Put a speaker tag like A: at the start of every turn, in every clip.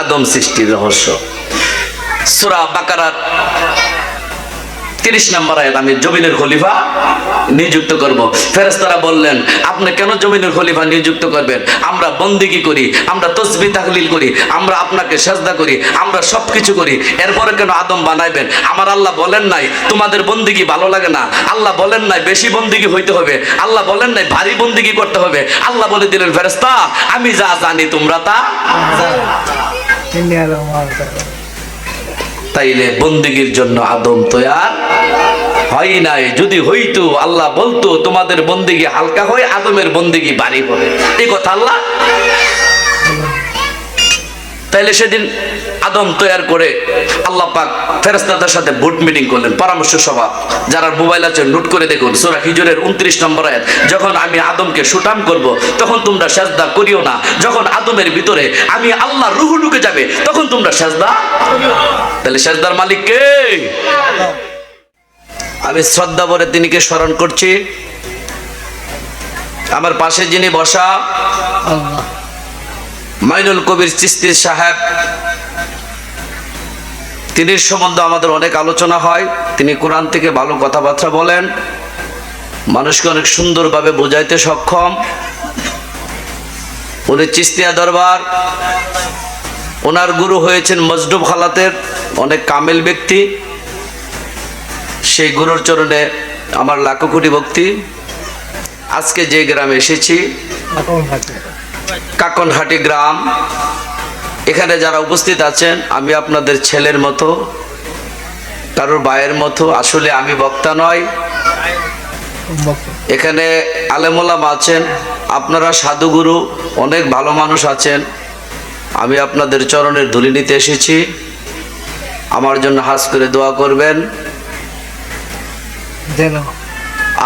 A: আদম সৃষ্টির রহস্য। সুরা বাকারার তিরিশ নম্বর আয়াত আমি জমিনের খলিফা নিযুক্ত করব। ফেরেস্তারা বললেন, আপনি কেন জমিনের খলিফা নিযুক্ত করবেন? আমরা বন্দিগি করি, আমরা তসবি তাহলিল করি, আমরা আপনাকে সাজদা করি, আমরা সব কিছু করি। এরপরে কেন আদম বানাইবেন? আমার আল্লাহ বলেন নাই, তোমাদের বন্দিগি ভালো লাগে না। আল্লাহ বলেন নাই, বেশি বন্দিগি হইতে হবে। আল্লাহ বলেন নাই, ভারী বন্দিগি করতে হবে। আল্লাহ বলে দিলেন ফেরেস্তা আমি যা জানি তোমরা তা তাইলে বন্দিগির জন্য আদম তৈয়ার হয় নাই। যদি হইতো, আল্লাহ বলতো, তোমাদের বন্দিগি হালকা হয়, আদমের বন্দিগি বাড়ি হবে। এই কথা আল্লাহ তাইলে সেদিন আদম তৈয়ার করে আল্লাহ পাক ফেরেস্তাদের সাথে বুট মিটিং করলেন, পরামর্শ সভা। যারা মোবাইল আছে নোট করে দেখুন, সোরা হিজুরের উনত্রিশ নম্বর আয়াত। যখন আমি আদমকে সুটাম করব, তখন তোমরা সাজদা করিও না। যখন আদমের ভিতরে আমি আল্লাহ রুহু ঢুকে যাবে, তখন তোমরা সাজদা তাহলে সাজদার মালিক কে? আমি শ্রদ্ধা ভরে তিনিকে স্মরণ করছি। আমার পাশে যিনি বসা,
B: আল্লাহ।
A: মাইনুল কবির চিস্তি সাহেব তিনি সম্বন্ধে আমাদের অনেক আলোচনা হয়। তিনি কোরআন থেকে ভালো কথাবার্তা বলেন। মানুষকে অনেক সুন্দরভাবে বোঝাইতে সক্ষম। উনি চিস্তিয়া দরবার, ওনার গুরু হয়েছেন মজডুব খালাতের অনেক কামেল ব্যক্তি। সেই গুরুর চরণে আমার লাখো কোটি ভক্তি। আজকে যে গ্রামে এসেছি কাকনহাটি গ্রাম। এখানে যারা উপস্থিত আছেন আমি আপনাদের ছেলের মতো কারোর ভাইয়ের মতো আসলে আমি বক্তা নয়। এখানে আলেমোলাম আছেন আপনারা সাধুগুরু অনেক ভালো মানুষ আছেন। আমি আপনাদের চরণের ধুলি নিতে এসেছি। আমার জন্য হাস করে দোয়া করবেন।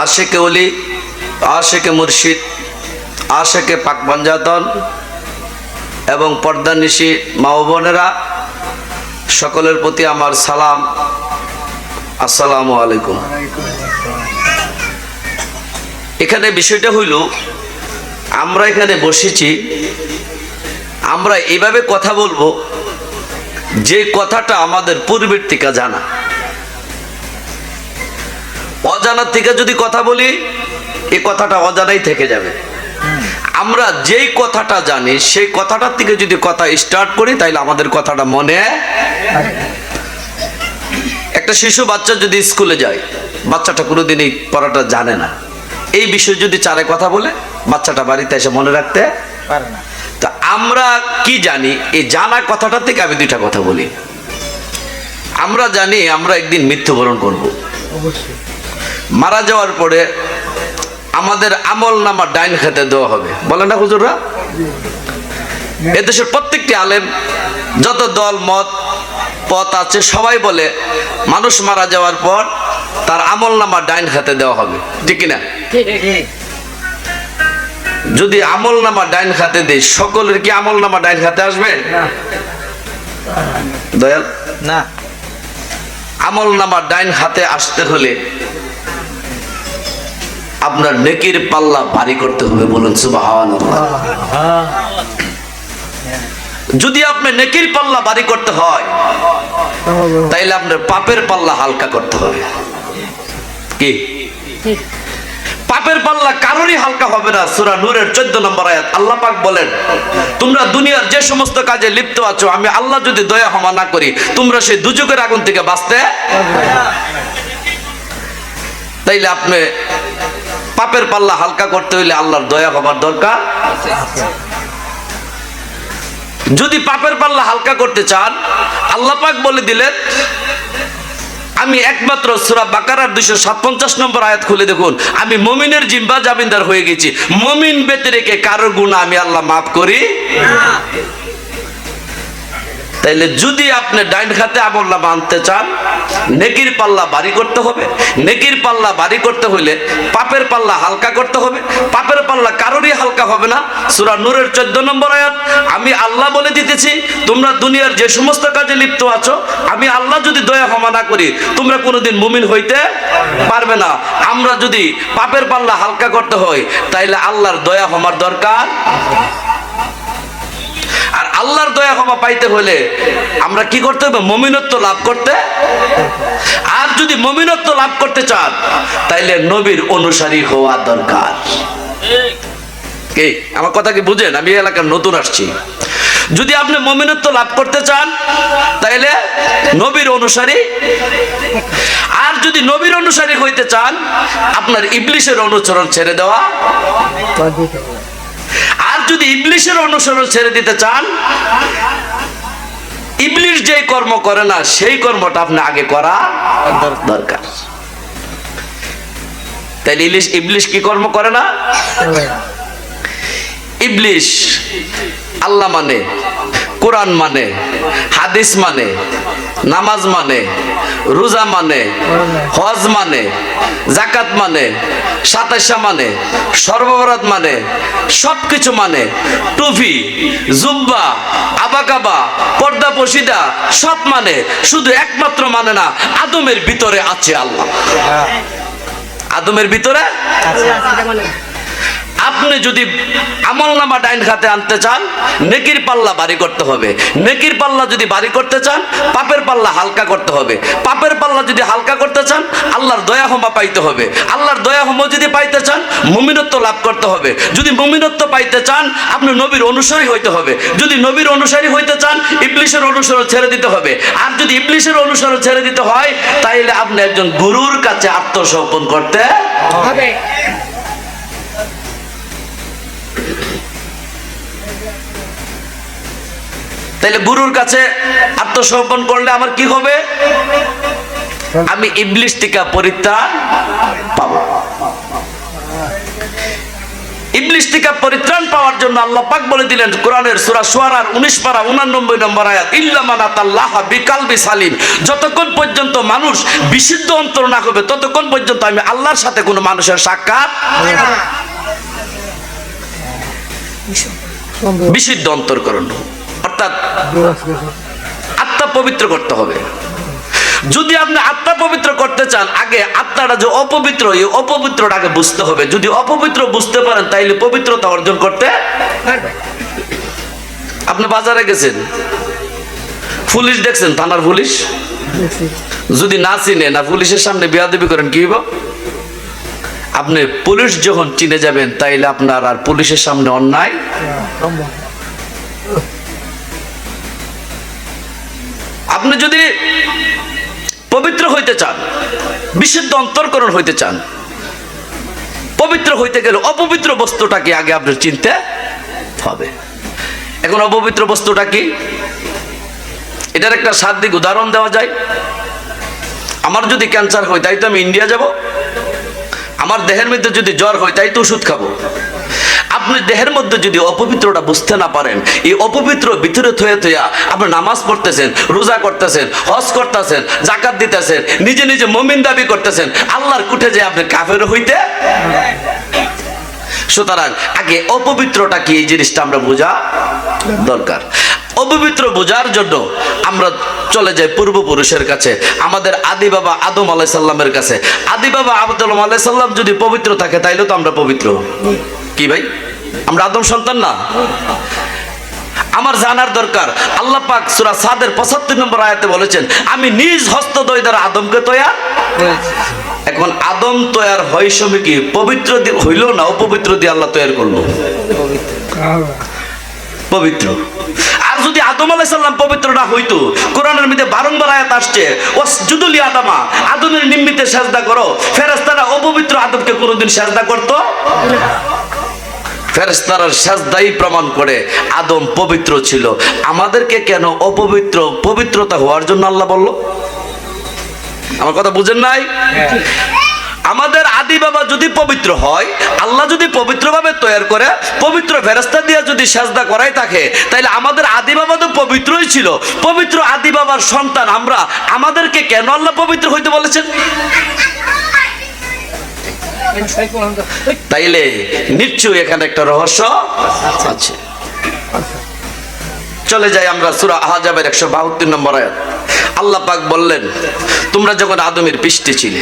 A: আশেকে অলি আশেকে মুর্শিদ আশেকে পাক পাঞ্জাতন এবং পর্দানিশি মা বোনেরা, সকলের প্রতি আমার সালাম। আসসালামু আলাইকুম। এখানে বিষয়টা হইল, আমরা এখানে বসেছি, আমরা এইভাবে কথা বলব, যে কথাটা আমাদের পূর্বের থেকে জানা। অজানার থেকে যদি কথা বলি, এ কথাটা অজানাই থেকে যাবে। আমরা যেই কথাটা জানি সেই কথাটার থেকে যদি কথা স্টার্ট করি তাইলে আমাদের কথাটা মনে একটা শিশু বাচ্চা যদি স্কুলে যায় বাচ্চাটা কোনোদিন এই পড়াটা জানে না। এই বিষয়ে যদি চারে কথা বলে বাচ্চাটা বাড়িতে এসে মনে রাখতে
B: পারে না।
A: তা আমরা কি জানি এই জানা কথাটা থেকে আমি দুইটা কথা বলি। আমরা জানি আমরা একদিন মৃত্যুবরণ করব।
B: অবশ্যই।
A: মারা যাওয়ার পরে আমাদের আমল নামা ডাইন খেতে দেওয়া হবে। বলে না হুজুররা? এদেশের প্রত্যেকটি আলেম যত দল মত পথ আছে সবাই বলে মানুষ মারা যাওয়ার পর তার আমল নামা ডাইন হাতে দেওয়া হবে। ঠিক কিনা? যদি আমল নামা ডাইন খাতে দেয় সকলের কি আমল নামা ডাইন খাতে আসবে? দয়াল?
B: না।
A: আমল নামা ডাইন হাতে আসতে হলে আপনার নেকির পাল্লা ভারী করতে হবে বলুন সুবাহান
B: হ্যাঁ
A: যদি আপনি নেকির পাল্লা ভারী করতে হয়, তাইলে আপনার পাপের পাল্লা হালকা করতে হবে। কি? পাপের পাল্লা কারোরই হালকা হবে না, সুরা নূরের 14 নম্বর আয়াত। আল্লাহ পাক বলেন, তোমরা দুনিয়ার যে সমস্ত কাজে লিপ্ত আছো, আমি আল্লাহ যদি দয়া ক্ষমা না করি, তোমরা সেই দুযোগের আগুন থেকে বাঁচতে তাইলে আপনি পাপের পাল্লা হালকা করতে হইলে আল্লাহর দয়া হবার দরকার যদি পাপের পাল্লা হালকা করতে চান, আল্লাহ পাক বলে দিলেন, আমি একমাত্র সুরা বাকারার দুইশো সাতপঞ্চাশ নম্বর আয়াত খুলে দেখুন। আমি মমিনের জিম্বা জামিনদার হয়ে গেছি। মমিন বেতে রেখে কারও গুণা আমি আল্লাহ মাফ করি তাইলে যদি আপনি ডাইন খাতে আমল্লা মানতে চান, নেকির পাল্লা বাড়ি করতে হবে, নেকির পাল্লা বাড়ি করতে হইলে পাপের পাল্লা হালকা করতে হবে, পাপের পাল্লা কারোরই হালকা হবে না। সুরা নূরের চোদ্দ নম্বর আয়াত, আমি আল্লাহ বলে দিতেছি, তোমরা দুনিয়ার যে সমস্ত কাজে লিপ্ত আছো, আমি আল্লাহ যদি দয়া ক্ষমা না করি, তোমরা কোনোদিন মুমিন হইতে পারবে না। আমরা যদি পাপের পাল্লা হালকা করতে হয়, তাইলে আল্লাহর দয়া ক্ষমার দরকার আল্লাহর দয়া ক্ষমা পাইতে হলে আমরা কি করতে হবে মমিনত্ব লাভ করতে? আর যদি মমিনত্ব লাভ করতে চান, তাইলে নবীর অনুসারী হওয়া দরকার। কি আমার কথা কি বুঝেন? আমি এলাকার নতুন আসছি। যদি আপনি মমিনত্ব লাভ করতে চান, তাইলে নবীর অনুসারী। আর যদি নবীর অনুসারী হইতে চান, আপনার ইবলিশের অনুসরণ ছেড়ে দেওয়া। যদি ইবলিশের অনুসরণ ছেড়ে দিতে চান ইবলিশ যে কর্ম করে না সেই কর্মটা আপনি আগে করা দরকার তাহলে ইলিশ ইবলিশ কি কর্ম করে না। ইবলিশ আল্লাহ মানে কোরআন মানে হাদিস মানে নামাজ মানে রোজা মানে হজ মানে জাকাত মানে সাতাশা মানে সর্বভারত মানে সব কিছু মানে টুফি জুব্বা আবাকাবা পর্দা পশিদা সব মানে শুধু একমাত্র মানে না আদমের ভিতরে আছে আল্লাহ
B: হ্যাঁ।
A: আদমের ভিতরে আপনি যদি আমল নামা ডাইন খাতে আনতে চান, নেকির পাল্লা বাড়ি করতে হবে। নেকির পাল্লা যদি বাড়ি করতে চান, পাপের পাল্লা হালকা করতে হবে। পাপের পাল্লা যদি হালকা করতে চান, আল্লাহর দয়া ক্ষমা পাইতে হবে। আল্লাহর দয়া ক্ষমা যদি পাইতে চান, মুমিনত্ব লাভ করতে হবে। যদি মুমিনত্ব পাইতে চান, আপনি নবীর অনুসারী হইতে হবে। যদি নবীর অনুসারী হইতে চান, ইবলিশের অনুসরণ ছেড়ে দিতে হবে। আর যদি ইবলিশের অনুসরণ ছেড়ে দিতে হয়, তাইলে আপনি একজন গুরুর কাছে আত্মসমর্পণ করতে
B: হবে।
A: তাইলে গুরুর কাছে আত্মসমর্পণ করলে আমার কি হবে? আমি ইবলিশ টিকা পরিত্রাণ পাবো। ইবলিশ টিকা পরিত্রাণ পাওয়ার জন্য আল্লাহ পাক বলে দিলেন কোরআনের সূরা শুআরার 19 পারা 89 নম্বর আয়াত ইল্লা আতাল্লাহ বিকালবি সালিম। যতক্ষণ পর্যন্ত মানুষ বিশুদ্ধ অন্তর না হবে ততক্ষণ পর্যন্ত আমি আল্লাহর সাথে কোনো মানুষের সাক্ষাৎ বিশুদ্ধ অন্তরকরণ অর্থাৎ আত্মা পবিত্র করতে হবে। যদি আপনি আত্মা পবিত্র করতে চান, আগে আত্মাটা যে অপবিত্র, এই অপবিত্রটাকে বুঝতে হবে। যদি অপবিত্র বুঝতে পারেন, তাইলে পবিত্রতা অর্জন করতে আপনি বাজারে গেছেন? পুলিশ দেখছেন? থানার পুলিশ? যদি না চিনে, না পুলিশের সামনে বিয়াদবি করেন, কি আপনি পুলিশ যখন চিনে যাবেন, তাইলে আপনার আর পুলিশের সামনে অন্যায়? আপনি যদি পবিত্র হইতে চান, বিশুদ্ধ অন্তর্করণ হইতে চান, পবিত্র হইতে গেলে অপবিত্র বস্তুটাকে আগে আপনার চিনতে হবে। এখন অপবিত্র বস্তুটা কি? এটার একটা সার্বিক উদাহরণ দেওয়া যায়। আমার যদি ক্যান্সার হয়, তাই তো আমি ইন্ডিয়া যাব। আমার দেহের মধ্যে যদি জ্বর হয়, তাই তো ওষুধ খাব। আপনি দেহের মধ্যে যদি অপবিত্রটা বুঝতে না পারেন, এই অপবিত্র ভিতরে থয়ে থইয়া আপনি নামাজ পড়তেছেন, রোজা করতেছেন, হজ করতেছেন জাকাত দিতেছেন, নিজে নিজে মমিন দাবি করতেছেন, আল্লাহর কুঠে যে আপনি কাফের হইতে? সুতরাং আগে অপবিত্রটা কি এই জিনিসটা আমরা বোঝা দরকার। অপবিত্র বোঝার জন্য আমরা চলে যাই পূর্বপুরুষের কাছে, আমাদের আদি বাবা আদম আলাইসাল্লামের কাছে। আদি বাবা আবদুল্লাম আলাইসাল্লাম যদি পবিত্র থাকে, তাইলে তো আমরা পবিত্র। কি ভাই? আমরা আদম সন্তান না। আমার জানার দরকার, আল্লাহ পাক সূরা সাদের 75 নম্বর আয়াতে বলেছেন, আমি নিজ হস্ত দই দ্বারা আদমকে তৈয়ার? এখন আদম তৈয়ার হয় সময় কি? পবিত্র হইল না অপবিত্র দিয়ে আল্লাহ তৈয়ার করল? পবিত্র। আর যদি আদম আলাইহিস সালাম পবিত্র না হইতো, কোরআনের মধ্যে বারংবার আয়াত আসছে ওয়াসজুদুলি আদামা, আদমের নিম্মিতে সেজদা করো, ফেরেশতারা অপবিত্র আদমকে কোনোদিন সেজদা করতো? ফেরেশতারার সেজদাই প্রমাণ করে আদম পবিত্র ছিল। আমাদেরকে কেন অপবিত্র, পবিত্রতা হওয়ার জন্য আল্লাহ বলল? আমার কথা বুঝেন নাই? আমাদের আদি বাবা যদি পবিত্র হয়, আল্লাহ যদি পবিত্রভাবে তৈরি করে, পবিত্র ফেরস্তা দিয়ে যদি সাজদা করাই থাকে তাহলে আমাদের আদি বাবা তো পবিত্রই ছিল। পবিত্র আদি বাবার সন্তান আমরা, আমাদেরকে কেন আল্লাহ পবিত্র হইতে বলেছেন? তাইলে নিশ্চয়ই এখানে একটা রহস্য আছে। চলে যাই আমরা সুরা আহাজাবের একশো বাহাত্তর নম্বর আয়াত। আল্লাহ পাক বললেন, তোমরা যখন আদমের পৃষ্ঠে ছিলে,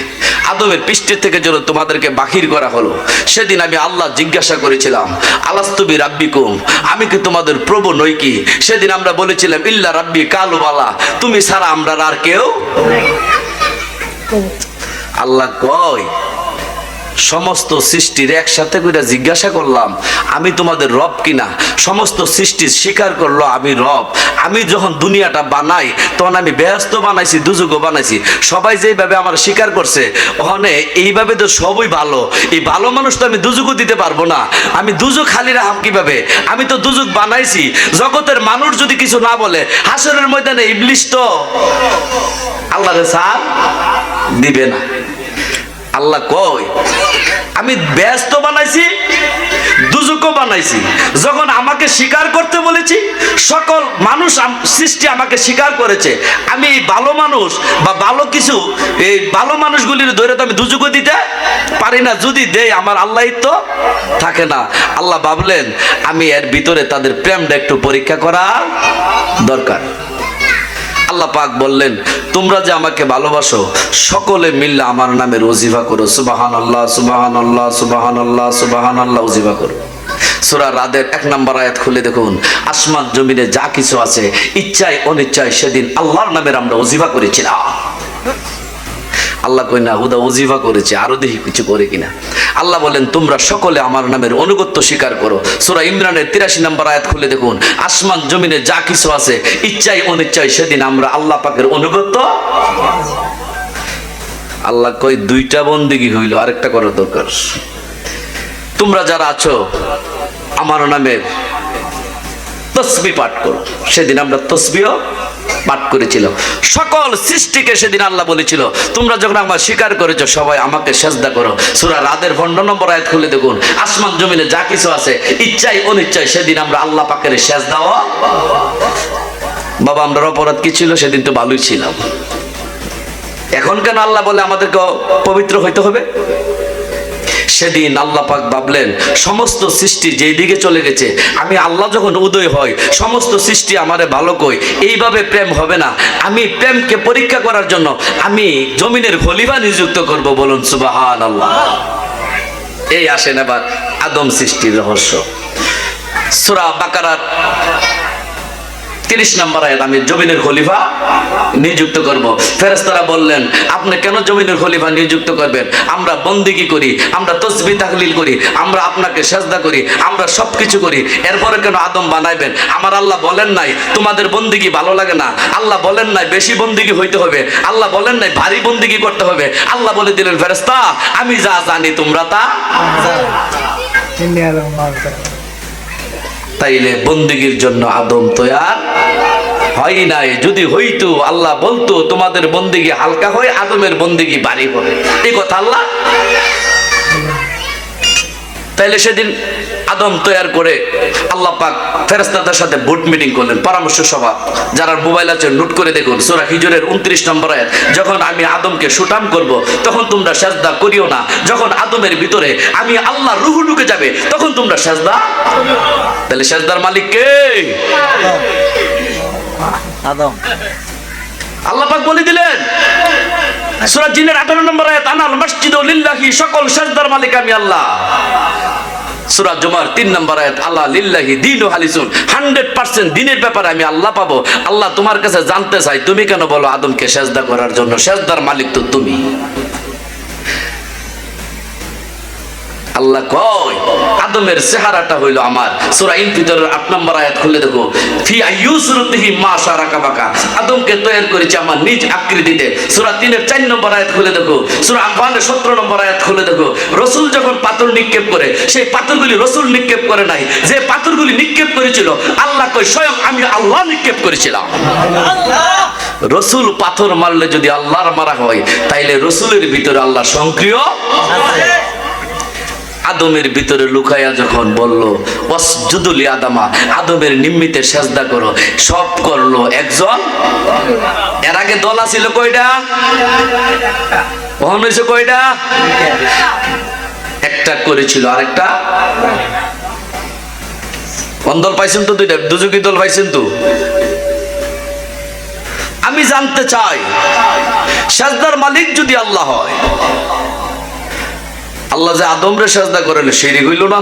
A: আদমের পৃষ্ঠে থেকে যখন তোমাদেরকে বাহির করা হলো, সেদিন আমি আল্লাহ জিজ্ঞাসা করেছিলাম আলাস্তুবি রাব্বিকুম আমি কি তোমাদের প্রভু নই কি? সেদিন আমরা বলেছিলাম, ইল্লা রাব্বি কালুবালা, তুমি ছাড়া আমরা আর কেউ আল্লাহ কয় সমস্ত সৃষ্টির একসাথে করে জিজ্ঞাসা করলাম, আমি তোমাদের রব কিনা? সমস্ত সৃষ্টি স্বীকার করল, আমি রব। আমি যখন দুনিয়াটা বানাই, তখন আমি ব্যস্ত বানাইছি, দুযুগও বানাইছি। সবাই যেইভাবে আমার স্বীকার করছে, ওখানে এইভাবে তো সবই ভালো। এই ভালো মানুষ তো আমি দুযুগও দিতে পারব না। আমি দুযুগ খালি রাহাম কীভাবে? আমি তো দুযুগ বানাইছি। জগতের মানুষ যদি কিছু না বলে, হাসরের ময়দানে ইবলিশ তো আল্লাহ স্যার দিবে না। আল্লাহ কয়, আমি ব্যস্ত বানাইছি, দুজুকও বানাইছি। যখন আমাকে স্বীকার করতে বলেছি, সকল মানুষ সৃষ্টি আমাকে স্বীকার করেছে। আমি এই ভালো মানুষ বা ভালো কিছু, এই ভালো মানুষগুলির ধরে আমি দুজুকও দিতে পারি না। যদি দেই, আমার আল্লাহ তো থাকে না। আল্লাহ ভাবলেন, আমি এর ভিতরে তাদের প্রেমটা একটু পরীক্ষা করা দরকার। আল্লাহ পাক বললেন, তোমরা যে আমাকে ভালোবাসো, সকলে মিললে আমার নামে রজিফা করো। সুবাহান আল্লাহ সুবাহান আল্লাহ সুবাহান আল্লাহ সুবাহান আল্লাহ উজিফা করো। সুরা রাদের এক নম্বর আয়াত খুলে দেখুন, আসমান জমিনে যা কিছু আছে, ইচ্ছায় অনিচ্ছায় সেদিন আল্লাহর নামের আমরা উজিফা করেছিলাম। আল্লাহ কই না, হুদা উজিফা করেছে, আরও দেখি কিছু করে কিনা। আল্লাহ বলেন, তোমরা সকলে আমার নামের অনুগত্য স্বীকার করো। সুরা ইমরানের তিরাশি নম্বর আয়াত খুলে দেখুন। আসমান, জমিনে যা কিছু আছে ইচ্ছাই অনিচ্ছাই সেদিন আমরা আল্লাহ পাকের অনুগত্য আল্লাহ কই, দুইটা বন্দিগি হইল, আরেকটা করার দরকার। তোমরা যারা আছো, আমার নামের তসবি পাঠ করো। সেদিন আমরা তসবিও পাঠ করেছিল। সকল সৃষ্টিকে সেদিন আল্লাহ বলেছিল, তোমরা যখন আমার স্বীকার করেছ, সবাই আমাকে সেজদা করো। সুরা রাদের ভণ্ড নম্বর আয়াত খুলে দেখুন, আসমান জমিনে যা কিছু আছে ইচ্ছাই অনিচ্ছাই সেদিন আমরা আল্লাহ পাকের সেজদাও বাবা, আমরা অপরাধ কি ছিল? সেদিন তো ভালোই ছিলাম। এখন কেন আল্লাহ বলে আমাদেরকে পবিত্র হইতে হবে? সেদিন আল্লাহ পাক ভাবলেন, সমস্ত সৃষ্টি যেই দিকে চলে গেছে, আমি আল্লাহ যখন উদয় হয় সমস্ত সৃষ্টি আমারে ভালো কই এইভাবে প্রেম হবে না। আমি প্রেমকে পরীক্ষা করার জন্য আমি জমিনের খলিফা নিযুক্ত করব। বলুন সুবাহান আল্লাহ এই আসেন এবার আদম সৃষ্টির রহস্য। সুরা বাকারার তিরিশ নম্বর আয়াত আমি জমিনের খলিফা নিযুক্ত করব। ফেরেস্তারা বললেন, আপনি কেন জমিনের খলিফা নিযুক্ত করবেন? আমরা বন্দিগি করি, আমরা তসবি তাহলিল করি, আমরা আপনাকে সেজদা করি, আমরা সব কিছু করি। এরপরে কেন আদম বানাইবেন? আমার আল্লাহ বলেন নাই, তোমাদের বন্দিগি ভালো লাগে না। আল্লাহ বলেন নাই, বেশি বন্দিগি হইতে হবে। আল্লাহ বলেন নাই, ভারী বন্দিগি করতে হবে। আল্লাহ বলে দিলেন ফেরেস্তা আমি যা জানি তোমরা তা তাইলে বন্দিগির জন্য আদম তৈয়ার হয় নাই। যদি হইতো, আল্লাহ বলতো, তোমাদের বন্দিগি হালকা হয়, আদমের বন্দিগি বাড়ি হবে। এই কথা আল্লাহ তাইলে সেদিন আদম তৈয়ার করে আল্লাহ পাক ফেরেস্তাদের সাথে বুট মিটিং করলেন। পরামর্শ সভা। যারা মোবাইল আছে নোট করে দেখুন। সোরা হিজরের উনত্রিশ নম্বর আয়াত। যখন আমি আদমকে সুটাম করব, তখন তোমরা সেজদা করিও না। যখন আদমের ভিতরে আমি আল্লাহ রুহু ঢুকে যাবে, তখন তোমরা সেজদা তাহলে সেজদার মালিক কে?
B: আদম।
A: আল্লাহ পাক বলে দিলেন, সূরা জিনের 18 নম্বর আয়াত, আনাল মসজিদু লিল্লাহি, সকল সাজদার মালিক আমি আল্লাহ। সুরাজ জুমার তিন নম্বর আয়াত, আল্লাহ লিল্লাহি দীনু হালিসুন 100% দিনের ব্যাপারে আমি আল্লাহ পাবো। আল্লাহ তোমার কাছে জানতে চাই তুমি কেন বলো আদমকে সেজদা করার জন্য? সেজদার মালিক তো তুমি। আল্লাহ কয়, আদমের চেহারাটা হইল আমার। সূরা ইনফিতরের 8 নম্বর আয়াত খুলে দেখো, ফি আইয়ুসরতিহি মা শারাকা বাকা। আদমকে তৈরি করেছে আমার নিজ আকৃতিতে। সূরা 3 এর 4 নম্বর আয়াত খুলে দেখো, সূরা আনফালের 17 নম্বর আয়াত খুলে দেখো, রাসূল যখন পাথর নিক্ষেপ করে, সেই পাথরগুলি রাসূল নিক্ষেপ করে নাই। যে পাথরগুলি নিক্ষেপ করেছিল, আল্লাহ কয়, স্বয়ং আমি আল্লাহ নিক্ষেপ করেছিলাম। রসুল পাথর মারলে যদি আল্লাহর মারা হয়, তাইলে রসুলের ভিতরে আল্লাহ সক্রিয়। আদমের ভিতরে লুকাইয়া যখন বলল ওয়াসজুদুলি আদামা আদমের নিম্মিতে সেজদা করো, সব করল একজন? এর আগে দল আছিল কয়টা? কখন হয়েছে কয়টা? একটা করেছিল আরেকটা? দল পাইছেন তো দুইটা? দুজকি দল পাইছেন তো? আমি জানতে চাই, সাজদার মালিক যদি আল্লাহ হয় আল্লাহ যে আদমরে সাজদা করেন সেই হইল না।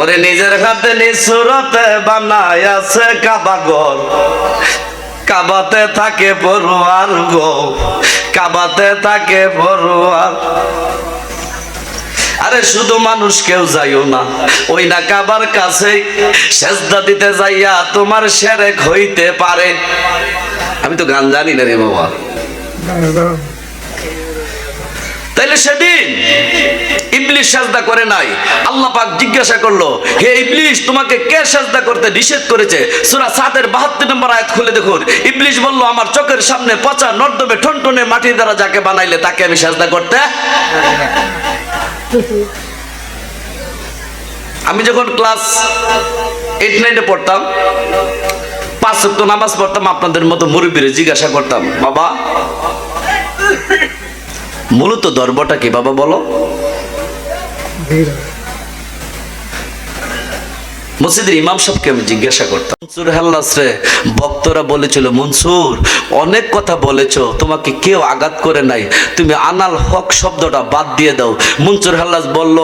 A: ওরে নিজের হাতে নিসুরতে বানায় আছে কাবাগর কাবাতে থাকে পড়ুয়ার গো, কাবাতে থাকে পড়ুয়ার আরে শুধু মানুষ কেউ যাইও না, ওই না কাবার কাছে সেজদা দিতে যাইয়া তোমার সেরেক হইতে পারে। আমি তো গান জানি না রে বাবা। তাইলে সেদিন ইবলিশ সাজদা করে নাই। আল্লাহ পাক জিজ্ঞাসা করল, হে ইবলিশ, তোমাকে কে সাজদা করতে নিষেধ করেছে? সূরা সাতের 72 নম্বর আয়াত খুলে দেখুন। ইবলিশ বলল, আমার চোখের সামনে পচা নর্দমে ঠনঠনে মাটির দ্বারা যাকে বানাইলে তাকে আমি সাজদা করতে আমি যখন ক্লাস এইট, নাইনে পড়তাম পাঁচ ওয়াক্ত নামাজ পড়তাম, আপনাদের মতো মুরব্বীরে জিজ্ঞাসা করতাম, বাবা, মূলত দর্বটা কি বাবা বলো? মসজিদের ইমাম সাহেবকে আমি জিজ্ঞাসা করতাম, মনসুর হাল্লাস রে ভক্তরা বলেছিল, মনসুর, অনেক কথা বলেছ, তোমাকে কেউ আঘাত করে নাই। তুমি আনাল হক শব্দটা বাদ দিয়ে দাও। মনসুর হাল্লাস বলল,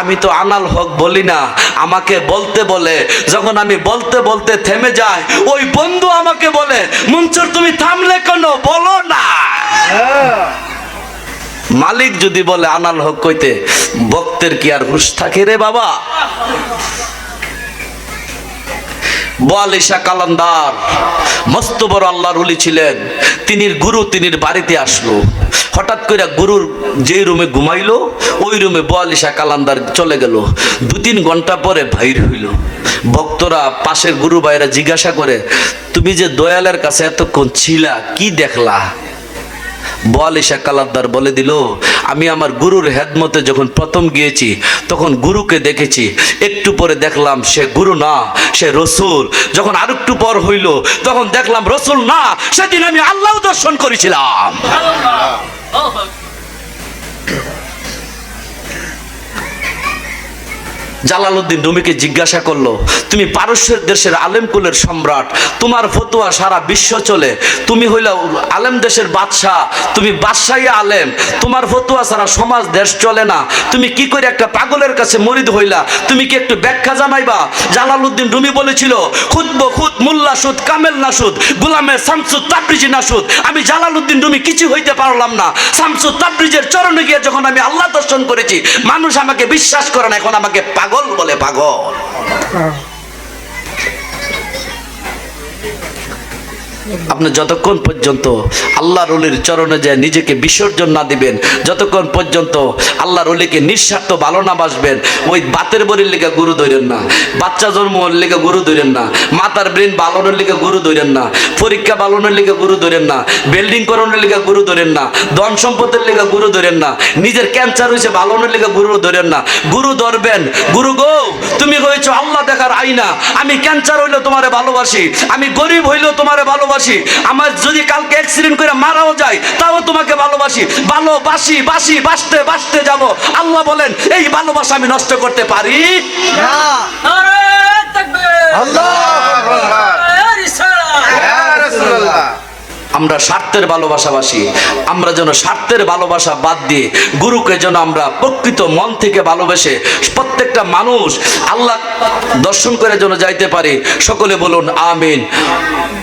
A: আমি তো আনাল হক বলি না। আমাকে বলতে বলে, যখন আমি বলতে বলতে থেমে যাই, ওই বন্ধু আমাকে বলে, মনসুর, তুমি থামলে কেন? বলো না। মালিক যদি বলে, আনাল হক কইতে, ভক্তের কি আর হুশ থাকে রে বাবা? বোয়ালিশা কালান্দার। মস্ত বড় আল্লাহর উলি ছিলেন। তিনি গুরু তিনি বাড়িতে আসলো। হঠাৎ করে গুরুর যেই রুমে ঘুমাইলো, ওই রুমে বোয়ালিশা কালান্দার চলে গেল। দু তিন ঘণ্টা পরে ভাইর হইল। ভক্তরা পাশের গুরু ভাইরা জিজ্ঞাসা করে, তুমি যে দয়ালের কাছে এতক্ষণ ছিলা, কি দেখলা? বোয়ালিশা কালাদ্দার বলে দিল, আমি আমার গুরুর হেদমতে যখন প্রথম গিয়েছি, তখন গুরুকে দেখেছি। একটু পরে দেখলাম সে গুরু না, সে রসুল। যখন আর একটু পর হইল, তখন দেখলাম রসুল না, সেদিন আমি আল্লাহ দর্শন করেছিলাম। জালালউদ্দিন রুমিকে জিজ্ঞাসা করল, তুমি পারস্যের দেশের আলেম কুলের সম্রাট, তোমার ফতোয়া সারা বিশ্ব চলে। তুমি হইলা আলেম দেশের বাদশাহ, তুমি বাদশাহী আলেম, তোমার ফতোয়া সারা সমাজ, দেশ চলে না। তুমি কি করে একটা পাগলের কাছে মরিদ হইলা? তুমি কি একটু ব্যাখ্যা জানাইবা? জালালউদ্দিন রুমি বলেছিল খুদব খুদ মুল্লা সুদ কামেল নাসুদ গুলামে শামসুদ তাবরিজি নাসুদ আমি জালালউদ্দিন রুমি কিছু হইতে পারলাম না। শামসুদ তাবরিজের চরণে গিয়ে যখন আমি আল্লাহ দর্শন করেছি, মানুষ আমাকে বিশ্বাস করে না, এখন আমাকে পাগল বলে পাগল। আপনি যতক্ষণ পর্যন্ত আল্লাহ রলির চরণে যায় নিজেকে বিসর্জন না দিবেন, যতক্ষণ পর্যন্ত আল্লাহ রলিকে নিঃস্বার্থ ভালো না বাসবেন, ওই বাতের বরির লেগে গুরু ধরেন না, বাচ্চা জন্ম লেগে গুরু ধরেন না, মাতার ব্রেন বালনের লেগে গুরু ধরেন না, পরীক্ষা বালনের লেগে গুরু ধরেন না, বিল্ডিং করানোর লেগে গুরু ধরেন না, ধন সম্পদের লেগে গুরু ধরেন না, নিজের ক্যান্সার হয়েছে বালনের লেগে গুরু ধরেন না, গুরু ধরবেন, গুরু গো, তুমি হয়েছো আল্লাহ দেখার আইনা আমি ক্যান্সার হইল তোমারে ভালোবাসি, আমি গরিব হইলেও তোমারে ভালোবাসি আমার যদি কালকে অ্যাক্সিডেন্ট করে মারাও যায় তাও তোমাকে ভালোবাসি। ভালোবাসি বাসি বাসতে বাসতে যাব। আল্লাহ বলেন এই ভালোবাসা আমি নষ্ট করতে পারি।
C: না। আল্লাহ
A: আমরা স্বার্থের ভালোবাসাবাসী। আমরা যেন স্বার্থের ভালোবাসা বাদ দিয়ে গুরুকে যেন আমরা প্রকৃত মন থেকে ভালোবেসে প্রত্যেকটা মানুষ আল্লাহ দর্শন করে যেন যাইতে পারি। সকলে বলুন, আমিন।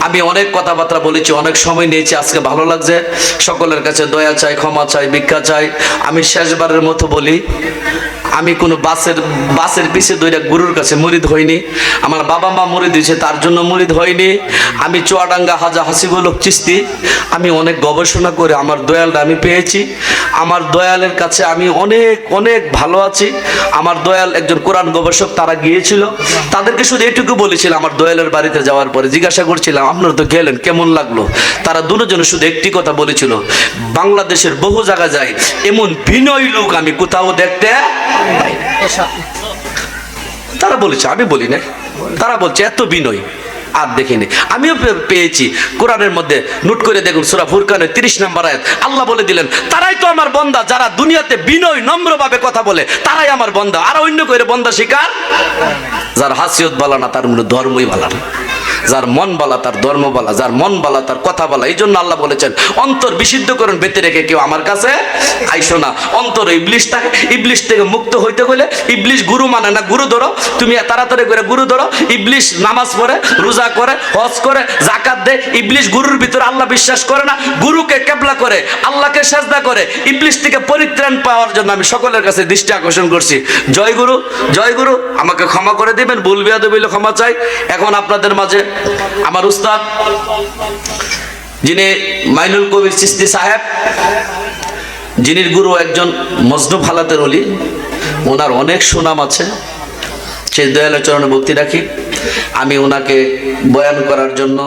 A: আমি অনেক কথাবার্তা বলেছি, অনেক সময় নিয়েছি, আজকে ভালো লাগছে। সকলের কাছে দয়া চাই, ক্ষমা চাই, ভিক্ষা চাই। আমি শেষবারের মতো বলি আমি কোনো বাসের বাসের পিছে দইটা গুরুর কাছে মুরিদ হইনি। আমার বাবা মা মুরিদ হয়েছে, তার জন্য মুরিদ হয়নি আমি চুয়াডাঙ্গা হাজা হাসিবুল হক চিস্তি আমি অনেক গবেষণা করে আমার দয়ালটা আমি পেয়েছি। আমার দয়ালের কাছে আমি অনেক অনেক ভালো আছি। আমার দয়াল একজন কোরআন গবেষক, তারা গিয়েছিল। তাদেরকে শুধু এটুকু বলেছিলাম, আমার দয়ালের বাড়িতে যাওয়ার পরে জিজ্ঞাসা করছিলাম, আপনারা তো গেলেন, কেমন লাগল? তারা দুজনে শুধু একটি কথা বলেছিল, বাংলাদেশের বহু জায়গা যায়, এমন বিনয় লোক আমি কোথাও দেখতে। তারা বলেছে, আমি বলি না তারা বলছে, এত বিনয়, আর দেখিনি। আমিও পেয়েছি। কোরআনের মধ্যে নোট করে দেখুন, সুরা ফুরকানের তিরিশ নম্বর আয়াত। আল্লাহ বলে দিলেন, তারাই তো আমার বন্দা, যারা দুনিয়াতে বিনয়, নম্রভাবে কথা বলে, তারাই আমার বন্দা। আর অন্য করে বন্দা শিকার? যার হাসিয়ত বালা না, তার মনে ধর্মই বালা না। যার মন বালা, তার ধর্ম বালা, যার মন বালা, তার কথা বলা, এই জন্য আল্লাহ বলেছেন, অন্তর বিশুদ্ধ করুন, বেঁধে রেখে কেউ আমার কাছে আইসো না। অন্তর ইবলিশ থাকে, ইবলিশ থেকে মুক্ত হইতে হলে ইবলিশ গুরু মানে না, গুরু ধরো। তুমি তাড়াতাড়ি করে গুরু ধরো, ইবলিশ নামাজ পড়ে, রোজা করে, হজ করে জাকাত দেয়, ইবলিশ গুরুর ভিতরে আল্লাহ বিশ্বাস করে না, গুরুকে কেবলা করে, আল্লাহকে সাজদা করে, ইবলিশ থেকে পরিত্রাণ পাওয়ার জন্য আমি সকলের কাছে দৃষ্টি আকর্ষণ করছি। জয় গুরু জয় গুরু, আমাকে ক্ষমা করে দিবেন, ভুল বিয়াদ বলে ক্ষমা চাই। এখন আপনাদের মাঝে আমার উস্তাদ, যিনি মাইনুল কবির চিস্তি সাহেব যিনি গুরু একজন মজনু ফালাতের অলি, ওনার অনেক সুনাম আছে। সেই দয়ালোচরণে ভক্তি রাখি। আমি ওনাকে বয়ান করার জন্য